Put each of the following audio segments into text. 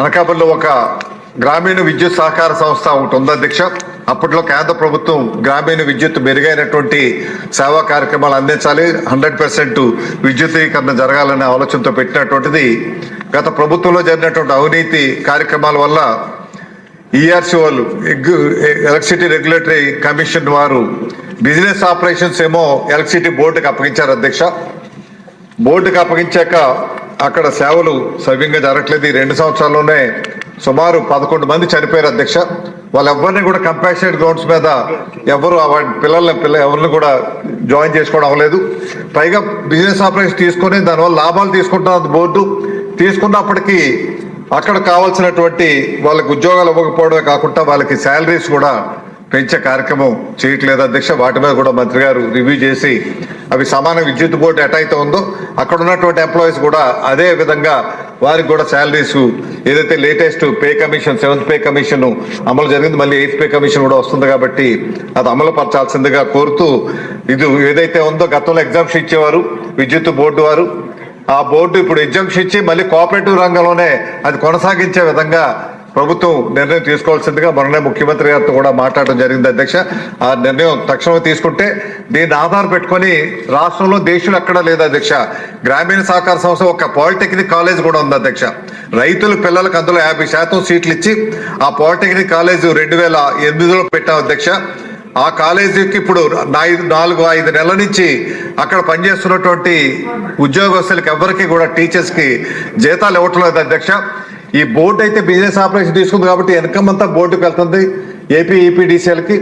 అనకాపల్లిలో ఒక గ్రామీణ విద్యుత్ సహకార సంస్థ ఒకటి ఉంది అధ్యక్ష. అప్పట్లో కేంద్ర ప్రభుత్వం గ్రామీణ విద్యుత్ మెరుగైనటువంటి సేవా కార్యక్రమాలు అందించాలి. హండ్రెడ్ పర్సెంట్ విద్యుతీకరణ జరగాలనే ఆలోచనతో పెట్టినటువంటిది. గత ప్రభుత్వంలో జరిగినటువంటి అవినీతి కార్యక్రమాల వల్ల ఈఆర్సీ వాళ్ళు ఎలక్ట్రిసిటీ రెగ్యులేటరీ కమిషన్ వారు బిజినెస్ ఆపరేషన్స్ ఏమో ఎలక్ట్రిసిటీ బోర్డుకి అప్పగించారు అధ్యక్ష. బోర్డుకి అప్పగించాక అక్కడ సేవలు సవ్యంగా జరగట్లేదు. ఈ రెండు సంవత్సరాల్లోనే సుమారు పదకొండు మంది చనిపోయారు అధ్యక్ష. వాళ్ళెవ్వరిని కూడా కంపాషనేట్ గ్రౌండ్స్ మీద ఎవరు ఆ వాడి పిల్లల్ని పిల్ల ఎవరిని కూడా జాయిన్ చేసుకోవడం అవ్వలేదు. పైగా బిజినెస్ ఆపరేషన్ తీసుకొని దానివల్ల లాభాలు తీసుకుంటున్న బోర్డు. తీసుకున్నప్పటికీ అక్కడ కావాల్సినటువంటి వాళ్ళకి ఉద్యోగాలు ఇవ్వకపోవడమే కాకుండా వాళ్ళకి శాలరీస్ కూడా పెంచే కార్యక్రమం చేయట్లేదు. అధ్యక్ష వాటి మీద కూడా మంత్రి గారు రివ్యూ చేసి అవి సమాన విద్యుత్ బోర్డు ఎటైతే ఉందో అక్కడ ఉన్నటువంటి ఎంప్లాయీస్ కూడా అదే విధంగా వారికి కూడా శాలరీస్ ఏదైతే latest pay commission seventh pay commission అమలు జరిగింది మళ్ళీ ఎయిత్ పే కమిషన్ కూడా వస్తుంది కాబట్టి అది అమలు పరచాల్సిందిగా కోరుతూ ఇది ఏదైతే ఉందో గతంలో ఎగ్జామ్స్ ఇచ్చేవారు విద్యుత్ బోర్డు వారు. ఆ బోర్డు ఇప్పుడు ఎగ్జామ్స్ ఇచ్చి మళ్ళీ కోఆపరేటివ్ రంగంలోనే అది కొనసాగించే విధంగా ప్రభుత్వం నిర్ణయం తీసుకోవాల్సిందిగా మొన్ననే ముఖ్యమంత్రి గారితో కూడా మాట్లాడడం జరిగింది అధ్యక్ష. ఆ నిర్ణయం తక్షణమే తీసుకుంటే దీన్ని ఆధారం పెట్టుకొని రాష్ట్రంలో దేశంలో ఎక్కడా లేదు అధ్యక్ష. గ్రామీణ సహకార సంస్థ ఒక పాలిటెక్నిక్ కాలేజ్ కూడా ఉంది అధ్యక్ష. రైతులు పిల్లలకు అందులో యాభై శాతం సీట్లు ఇచ్చి ఆ పాలిటెక్నిక్ కాలేజ్ రెండు వేల ఎనిమిదిలో పెట్టాం అధ్యక్ష. ఆ కాలేజీకి ఇప్పుడు నాలుగు నాలుగు ఐదు నెలల నుంచి అక్కడ పనిచేస్తున్నటువంటి ఉద్యోగస్తులకు ఎవరికి కూడా టీచర్స్కి జీతాలు ఇవ్వటం లేదు అధ్యక్ష. ఈ బోర్డు అయితే బిజినెస్ ఆపరేషన్ తీసుకుంది కాబట్టి వెనకమంతా బోర్డుకి వెళ్తుంది. ఏపీ ఈపీడీసీఎల్కి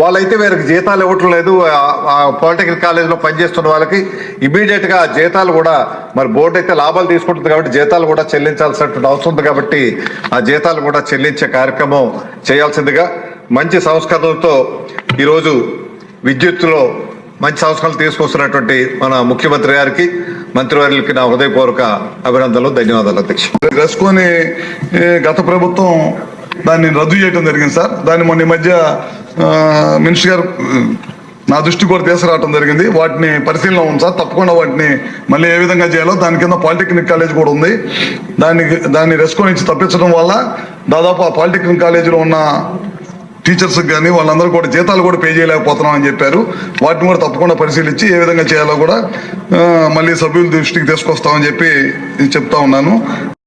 వాళ్ళైతే వీరికి జీతాలు ఇవ్వటం లేదు. పాలిటెక్నిక్ కాలేజీలో పనిచేస్తున్న వాళ్ళకి ఇమీడియట్గా జీతాలు కూడా మరి బోర్డు అయితే లాభాలు తీసుకుంటుంది కాబట్టి జీతాలు కూడా చెల్లించాల్సినటువంటి అవసరం ఉంది కాబట్టి ఆ జీతాలు కూడా చెల్లించే కార్యక్రమం చేయాల్సిందిగా మంచి సంస్కరణలతో ఈరోజు విద్యుత్తులో మంచి సంస్కరణలు తీసుకొస్తున్నటువంటి మన ముఖ్యమంత్రి గారికి మంత్రివర్యులకి నా హృదయపూర్వక అభినందనలు ధన్యవాదాలు అధ్యక్ష. రెస్కోని గత ప్రభుత్వం దాన్ని రద్దు చేయడం జరిగింది సార్. దాన్ని మొన్న ఈ మధ్య ఆ, మినిస్టర్ గారు నా దృష్టి కూడా తీసుకురావడం జరిగింది. వాటిని పరిశీలన ఉంది సార్. తప్పకుండా వాటిని మళ్ళీ ఏ విధంగా చేయాలో దాని కింద పాలిటెక్నిక్ కాలేజ్ కూడా ఉంది. దాన్ని దాన్ని రెస్కో నుంచి తప్పించడం వల్ల దాదాపు ఆ పాలిటెక్నిక్ కాలేజీలో ఉన్న టీచర్స్ కానీ వాళ్ళందరూ కూడా జీతాలు కూడా పే చేయలేకపోతున్నాం అని చెప్పారు. వాటిని కూడా తప్పకుండా పరిశీలించి ఏ విధంగా చేయాలో కూడా మళ్ళీ సభ్యుల దృష్టికి తీసుకొస్తామని చెప్పి చెప్తా ఉన్నాను.